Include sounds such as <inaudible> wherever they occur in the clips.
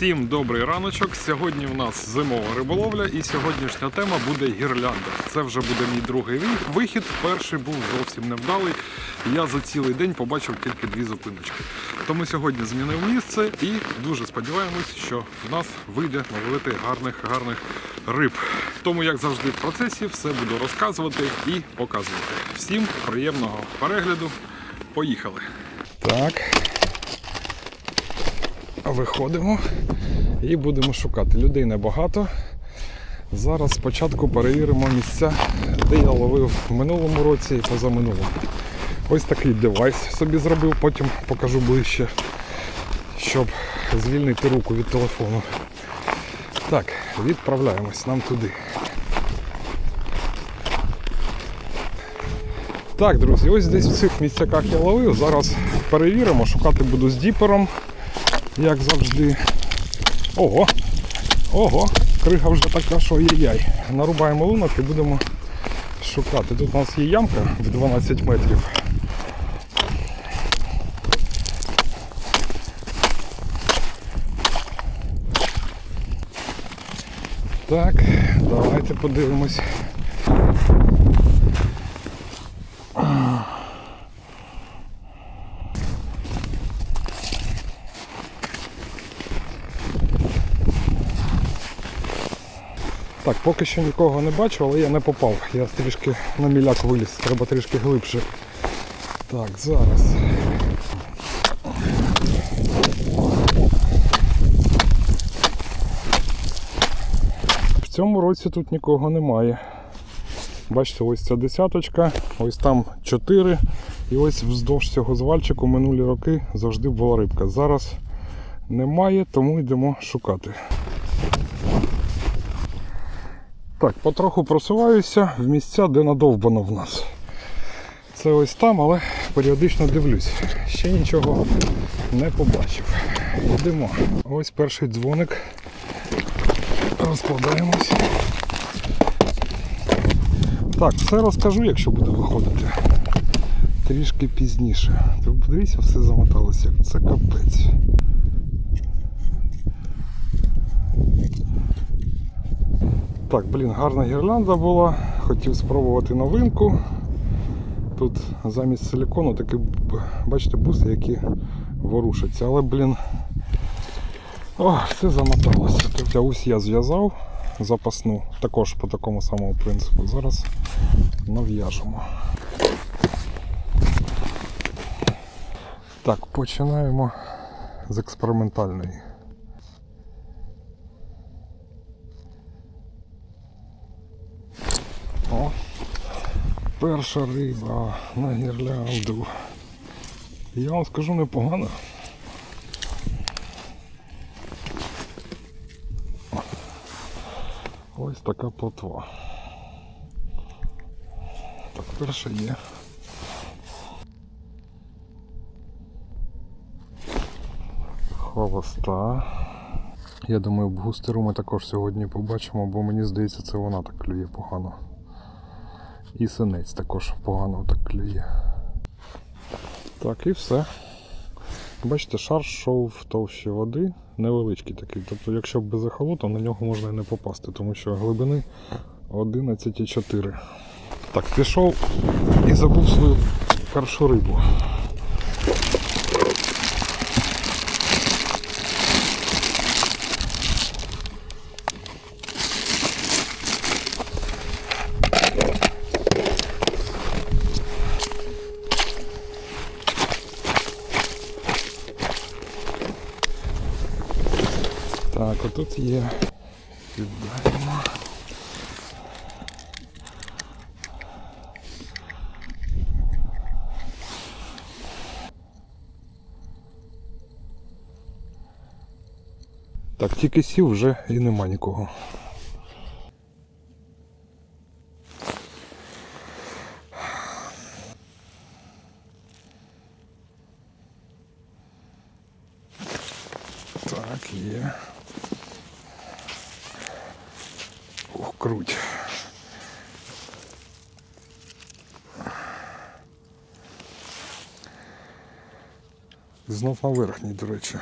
Всім добрий раночок. Сьогодні в нас зимова риболовля, і сьогоднішня тема буде гірлянда. Це вже буде мій другий вихід. Перший був зовсім невдалий. Я за цілий день побачив тільки дві зупиночки. Тому сьогодні змінив місце і дуже сподіваємось, що в нас вийде наловити гарних гарних риб. Тому, як завжди, в процесі все буду розказувати і показувати. Всім приємного перегляду. Поїхали! Так, Виходимо і будемо шукати. Людей небагато. Зараз спочатку перевіримо місця, де я ловив в минулому році і позаминулому. Ось такий девайс собі зробив, потім покажу ближче, щоб звільнити руку від телефону. Так, відправляємось нам туди. Так, друзі, ось десь в цих місцяках я ловив. Зараз перевіримо, шукати буду з діпером як завжди. Ого! Ого! Крига вже така, що яй-яй. Нарубаємо лунок і будемо шукати. Тут у нас є ямка в 12 метрів. Так, давайте подивимось. Так, поки що нікого не бачу, але я не попав. Я трішки на міляк виліз, треба трішки глибше. Так, зараз. В цьому році тут нікого немає. Бачите, ось ця десяточка, ось там 4. І ось вздовж цього звальчику минулі роки завжди була рибка. Зараз немає, тому йдемо шукати. Так, потроху просуваюся в місця, де надовбано в нас. Це ось там, але періодично дивлюсь. Ще нічого не побачив. Йдемо. Ось перший дзвоник. Розкладаємось. Так, все розкажу, якщо буду виходити. Трішки пізніше. Ти подивіться, все замоталося. Це капець. Так, блін, гарна гірлянда була. Хотів спробувати новинку. Тут замість силікону такі, бачите, буси, які ворушаться. Але, блін, о, все замоталося. Тобто ось я зв'язав запасну, також по такому самому принципу. Зараз нав'яжемо. Так, починаємо з експериментальної. Перша риба на гірлянду. Я вам скажу непогано. Ось така плотва. Так, перша є. Хвоста. Я думаю, бгустеру ми також сьогодні побачимо, бо мені здається, це вона так клює погано. І синець також погано так клює. Так, і все. Бачите, шар йшов в товщі води, невеличкий такий. Тобто, якщо б без ехолоту, на нього можна і не попасти, тому що глибини 11,4. Так, пішов і забув свою першу рибу. Отут є. Віддаємо. Так, тільки сів вже і нема нікого. Так, є. Ух, круть. Знов на верхній, до речі.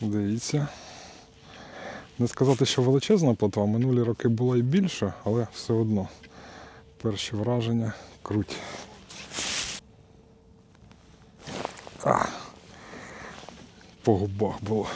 Дивіться. Не сказати, що величезна платва, минулі роки була і більше, але все одно перші враження круть. А, по губах було.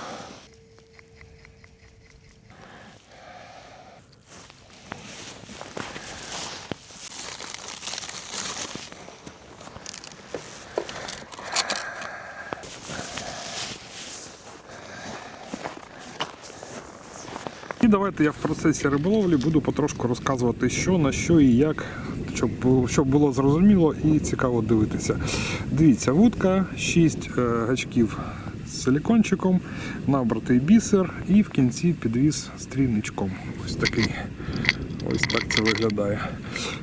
Давайте я в процесі риболовлі буду потрошку розказувати, що на що і як, щоб, щоб було зрозуміло і цікаво дивитися. Дивіться, вудка, 6 гачків з силікончиком, набратий бісер і в кінці підвіз стрільничком. Ось такий. Ось так це виглядає.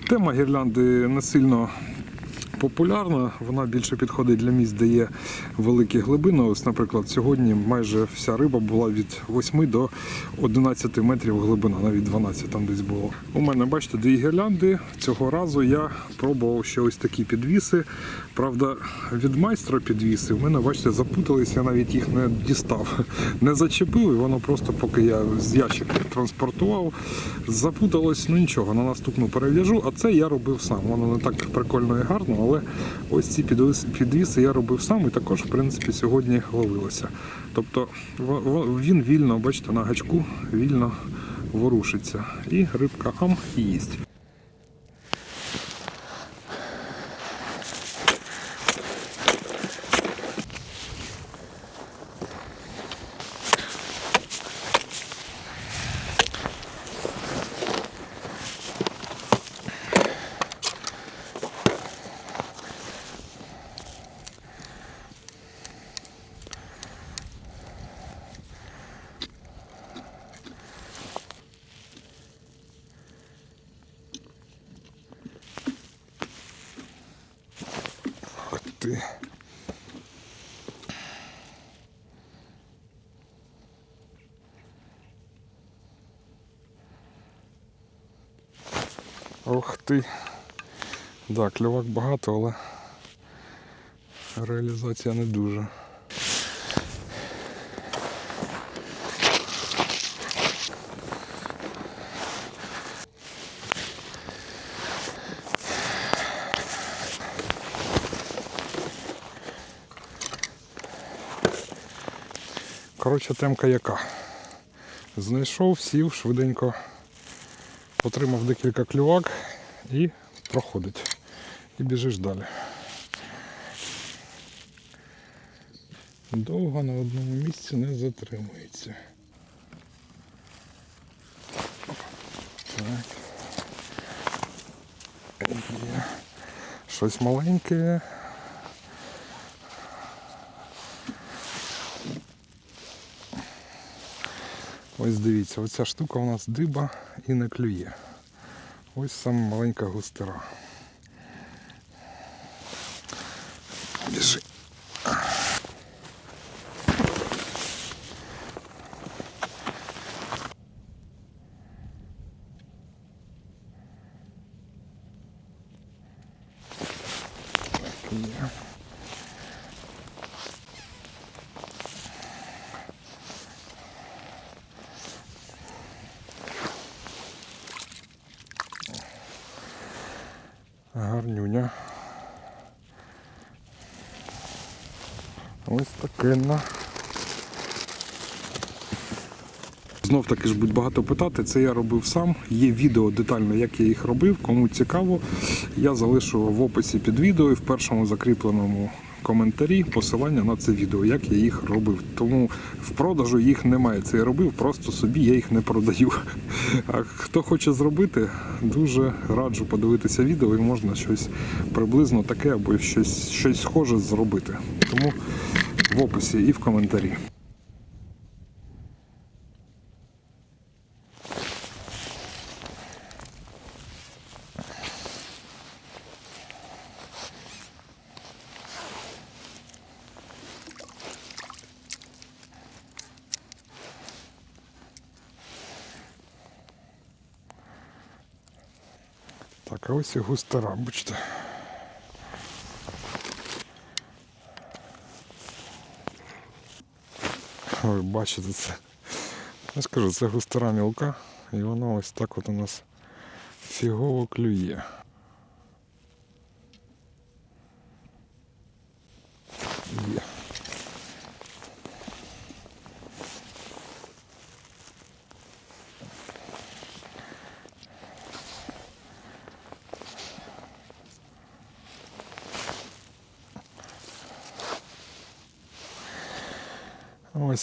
Тема гірлянди не сильно популярна, вона більше підходить для місць, де є великі глибини. Ось, наприклад, сьогодні майже вся риба була від 8 до 11 метрів глибина, навіть 12 там десь було. У мене, бачите, дві гірлянди. Цього разу я пробував ще ось такі підвіси. Правда, від майстра підвіси в мене, бачите, запутались, я навіть їх не дістав, не зачепив, і воно просто, поки я з ящика транспортував, запуталось, ну нічого, на наступну перев'яжу, а це я робив сам. Воно не так прикольно і гарно, але ось ці підвіси, я робив сам і також, в принципі, сьогодні ловилося. Тобто він вільно, бачите, на гачку вільно ворушиться. І рибка ам їсть. Ах ти. Ти. Да, кльовак багато, але реалізація не дуже. Коротше, темка яка. Знайшов, сів, швиденько отримав декілька клювак і проходить. І біжиш далі. Довго на одному місці не затримується. Так. Є. Щось маленьке. Ось дивіться, оця штука у нас диба і не клює. Ось саме маленька густера. Біжи. Так, є. Гарнюня. Ось. Знов таки ж будь багато питати, це я робив сам. Є відео детально, як я їх робив. Кому цікаво, я залишу в описі під відео і в першому закріпленому коментарі посилання на це відео, як я їх робив. Тому в продажу їх немає. Це я робив, просто собі я їх не продаю. А хто хоче зробити, дуже раджу подивитися відео і можна щось приблизно таке або щось, щось схоже зробити. Тому в описі і в коментарі. Так, ось і густера, бачите. Ви бачите це. Я ж кажу, це густора мілка, і воно ось так от у нас фігово клює.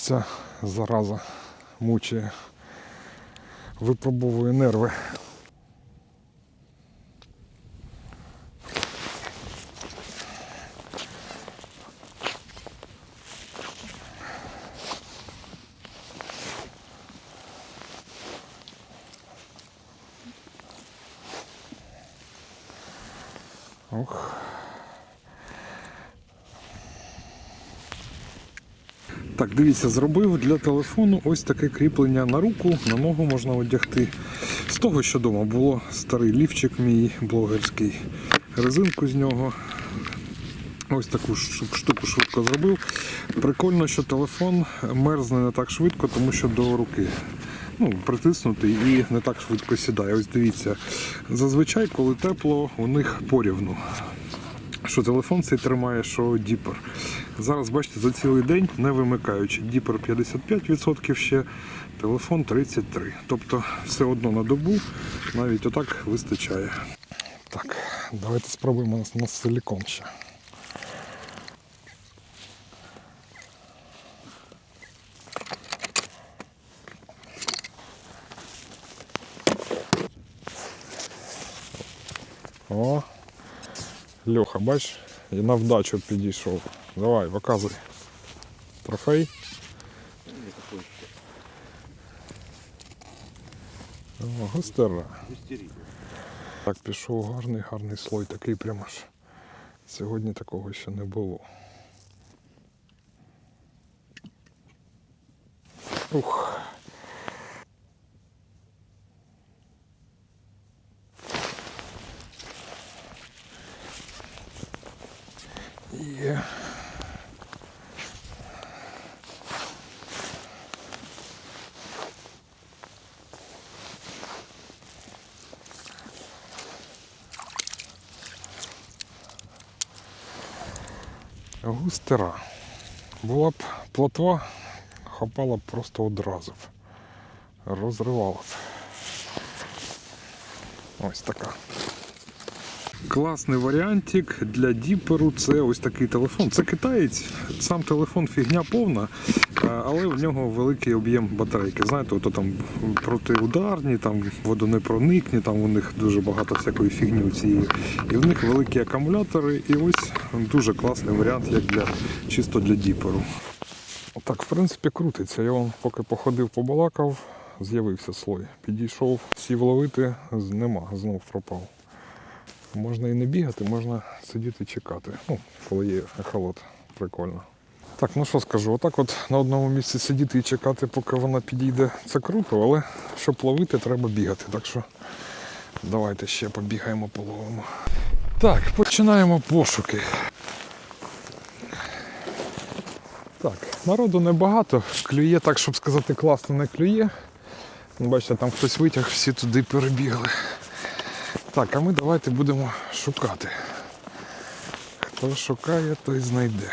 Ця зараза мучає, випробовує нерви. Дивіться, зробив для телефону ось таке кріплення на руку, на ногу можна одягти. З того, що вдома було старий лівчик мій блогерський, резинку з нього. Ось таку штуку швидко зробив. Прикольно, що телефон мерзне не так швидко, тому що до руки. Ну, притиснутий і не так швидко сідає. Ось дивіться. Зазвичай, коли тепло, у них порівну що телефон цей тримає, що діпер. Зараз бачите, за цілий день не вимикаючи. Діпер 55% ще, телефон 33%. Тобто все одно на добу навіть отак вистачає. Так, давайте спробуємо на, на силікон ще. Льоха, бач, і на вдачу підійшов. Давай, показуй. Трофей. О, густера. Так, пішов гарний, гарний слой, такий прямо аж. Сьогодні такого ще не було. Ух. Густера. Була б плотва, хапала б просто одразу. Розривала б. Ось така. Класний варіантик для діперу це ось такий телефон. Це китаєць, сам телефон фігня повна, але в нього великий об'єм батарейки. Знаєте, ото там протиударні, там водонепроникні, там у них дуже багато всякої фігні цієї. І в них великі акумулятори, і ось дуже класний варіант, як для чисто для діперу. Так, в принципі, крутиться. Я вам поки походив, побалакав, з'явився слой. Підійшов, сів ловити, нема, знов пропав. Можна і не бігати, можна сидіти чекати. Ну, коли є ехолот. Прикольно. Так, ну що скажу, отак от на одному місці сидіти і чекати, поки вона підійде, це круто, але щоб ловити, треба бігати. Так що давайте ще побігаємо, половимо. Так, починаємо пошуки. Так, народу небагато, клює так, щоб сказати, класно не клює. Бачите, там хтось витяг, всі туди перебігли. Так, а ми давайте будемо шукати. Хто шукає, той знайде.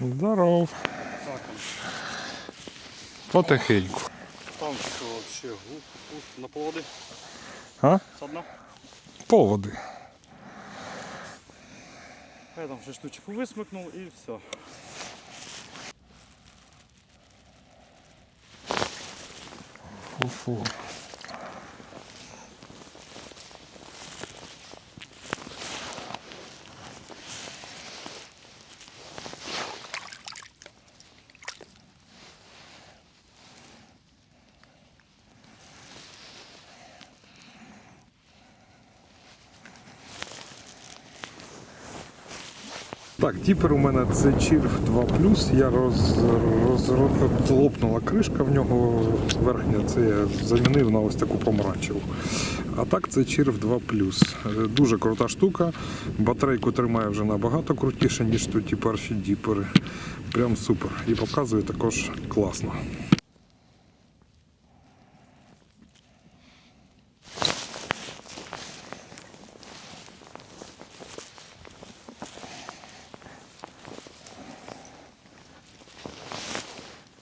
Здоров. Потихеньку. Там все вообще глуп, пусто на поводи. А? С дна. Поводи. Я там ще штучку висмикнув і все. 不服 Так, тіпер у мене це Чірф 2 Я роз, роз, роз, лопнула кришка в нього верхня. Це я замінив на ось таку помаранчеву. А так це Чірф 2 Е, Дуже крута штука. Батарейку тримає вже набагато крутіше, ніж тут ті перші діпери. Прям супер. І показує також класно.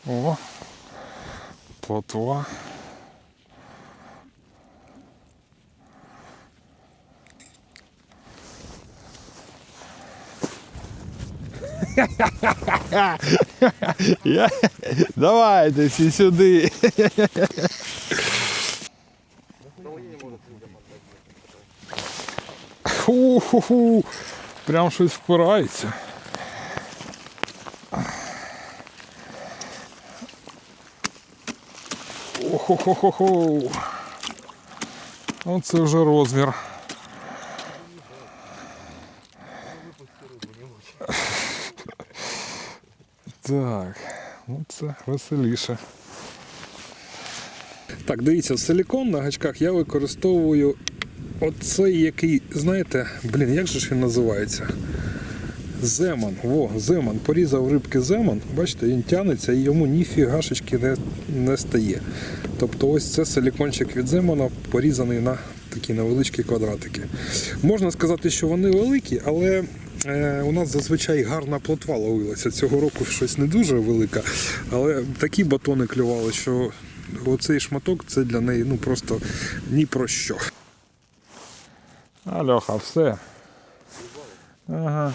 О, плотва. Я... Давайте всі сюди. Ху-ху-ху. Прям щось впирається. Охо-хо-хо-хо. Оце вже розмір. Так, ну це веселіше. Так, дивіться, силікон на гачках я використовую оцей який, знаєте, блін, як же ж він називається? Земан. Во, земан. Порізав рибки земан, бачите, він тянеться і йому ніфігашечки не, не стає. Тобто ось це силікончик від земана порізаний на такі невеличкі квадратики. Можна сказати, що вони великі, але е, у нас зазвичай гарна плотва ловилася. Цього року щось не дуже велика, але такі батони клювали, що оцей шматок це для неї ну просто ні про що. Альоха, все. Ага.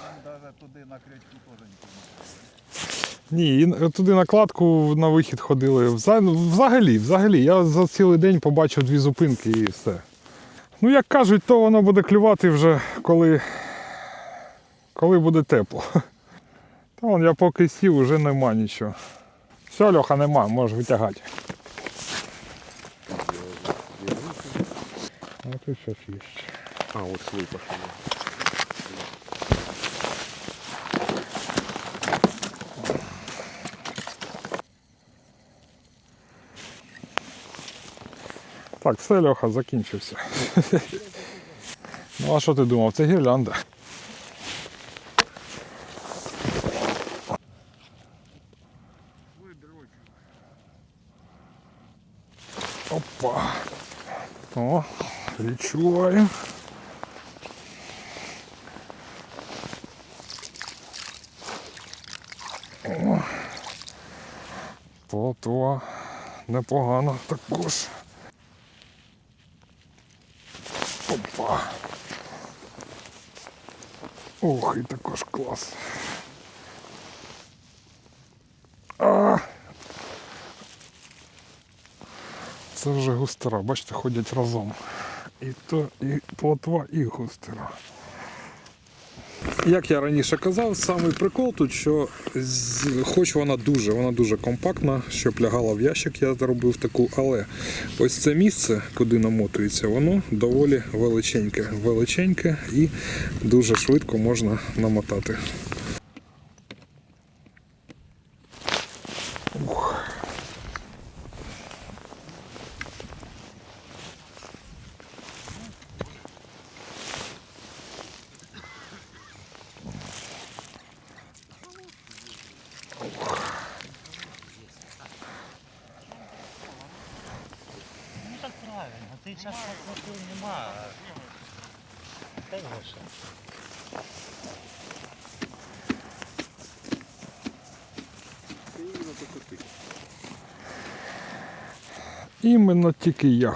Ні, і туди накладку на вихід ходили. Взагалі, взагалі, я за цілий день побачив дві зупинки і все. Ну, як кажуть, то воно буде клювати вже коли, коли буде тепло. <laughs> Та вон я поки сів, вже нема нічого. Все, Льоха, нема, можеш витягати. А тут щось є. От. Так, все, Льоха, закінчився. ну а що ти думав? Це гірлянда. Опа. О, відчуваю. О. Плотва непогано також. Опа. Ох, і також клас. А! Це вже густера, бачите, ходять разом. І то, і плотва, і густера. Як я раніше казав, самий прикол тут, що хоч вона дуже, вона дуже компактна, щоб лягала в ящик, я зробив таку, але ось це місце, куди намотується, воно доволі величеньке. Величеньке і дуже швидко можна намотати. Ну так зараз такого нема. Конечно. Іменно тільки я.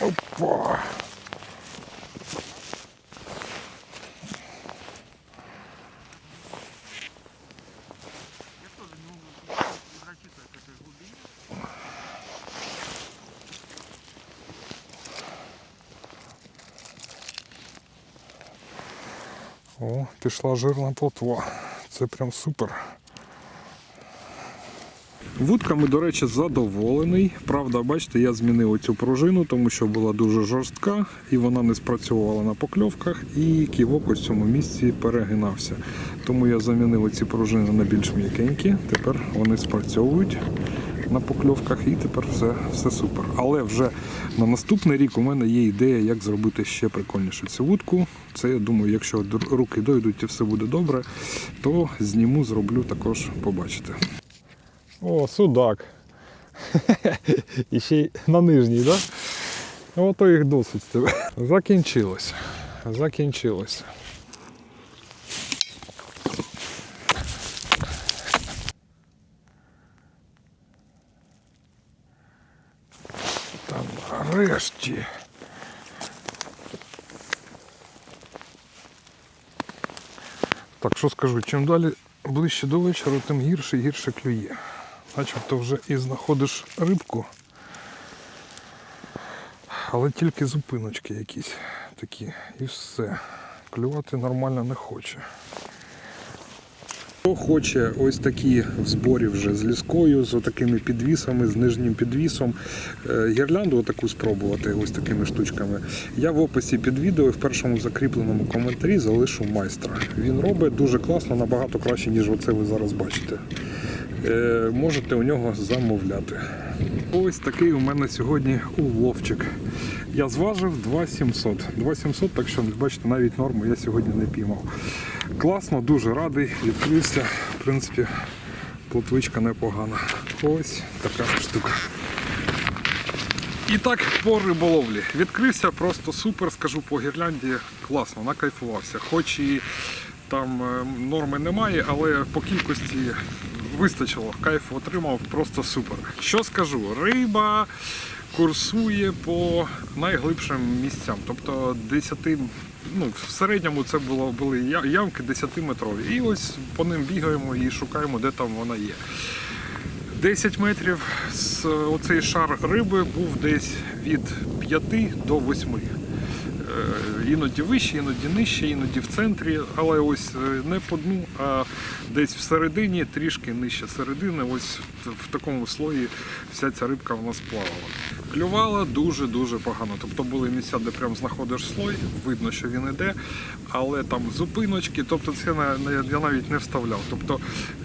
<laughs> Опа. О, пішла жирна плотва. Це прям супер. Вудками, до речі, задоволений. Правда, бачите, я змінив цю пружину, тому що була дуже жорстка і вона не спрацьовувала на покльовках, і ківок в цьому місці перегинався. Тому я замінив ці пружини на більш м'якенькі. Тепер вони спрацьовують на покльовках і тепер все, все супер. Але вже на наступний рік у мене є ідея, як зробити ще прикольніше цю вудку. Це я думаю, якщо руки дойдуть і все буде добре, то зніму, зроблю також побачите. О, судак. <laughs> І ще й на нижній, так? Да? Ото їх досить з тебе. Нарешті. Так, що скажу, чим далі ближче до вечора, тим гірше і гірше клює. Начебто вже і знаходиш рибку, але тільки зупиночки якісь такі і все. Клювати нормально не хоче. Хто хоче ось такі в зборі вже з ліскою, з такими підвісами, з нижнім підвісом, е, гірлянду таку спробувати ось такими штучками. Я в описі під відео і в першому закріпленому коментарі залишу майстра. Він робить дуже класно, набагато краще, ніж оце ви зараз бачите. Е, Можете у нього замовляти. Ось такий у мене сьогодні уловчик. Я зважив 2700. 2700, так що бачите, навіть норму я сьогодні не піймав. Класно, дуже радий, відкрився. В принципі, плотвичка непогана. Ось така штука. І так по риболовлі. Відкрився просто супер, скажу по гірлянді. Класно, накайфувався. Хоч і там е, норми немає, але по кількості вистачило. Кайф отримав просто супер. Що скажу? Риба курсує по найглибшим місцям. Тобто 10, ну, в середньому це було, були ямки 10-метрові. І ось по ним бігаємо і шукаємо, де там вона є. 10 метрів оцей шар риби був десь від 5 до 8. Е, Іноді вище, іноді нижче, іноді в центрі, але ось е, не по дну, а десь всередині, трішки нижче середини. Ось в- в такому слої вся ця рибка в нас плавала. Клювала дуже-дуже погано. Тобто були місця, де прям знаходиш слой, видно, що він іде, але там зупиночки, тобто це я навіть не вставляв. Тобто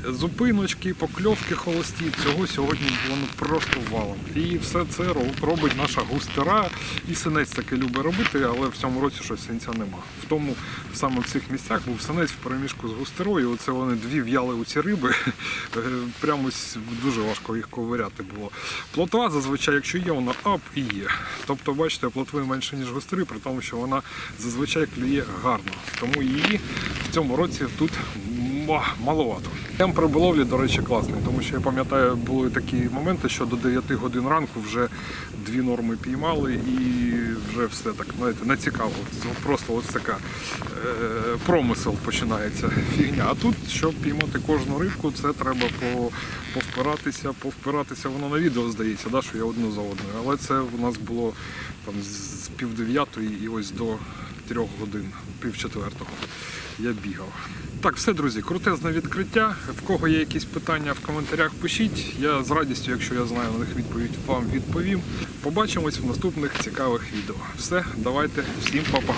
зупиночки, покльовки холості, цього сьогодні було ну, просто валом. І все це робить наша густера. І синець таки любить робити, але в цьому році щось синця нема. В тому саме в цих місцях був синець в переміжку з густерою. Оце вони дві в'яли у ці риби. <laughs> Е, Прямо дуже важко їх ковиряти було. Плотва зазвичай, якщо є, вона ап і є. Тобто, бачите, плотви менше, ніж гостри, при тому, що вона зазвичай клює гарно. Тому її в цьому році тут маловато. Темп риболовлі, до речі, класний, тому що я пам'ятаю, були такі моменти, що до 9 годин ранку вже дві норми піймали і вже все так, знаєте, не цікаво. Просто ось така е, промисел починається фігня. А тут, щоб піймати кожну рибку, це треба по, повпиратися, повпиратися. Воно на відео здається, да, що я одну за одною. Але це у нас було там з пів дев'ятої і ось до трьох годин, пів четвертого я бігав. Так, все, друзі, крутезне відкриття. В кого є якісь питання в коментарях, пишіть. Я з радістю, якщо я знаю на них відповідь, вам відповім. Побачимось в наступних цікавих відео. Все, давайте, всім па-па.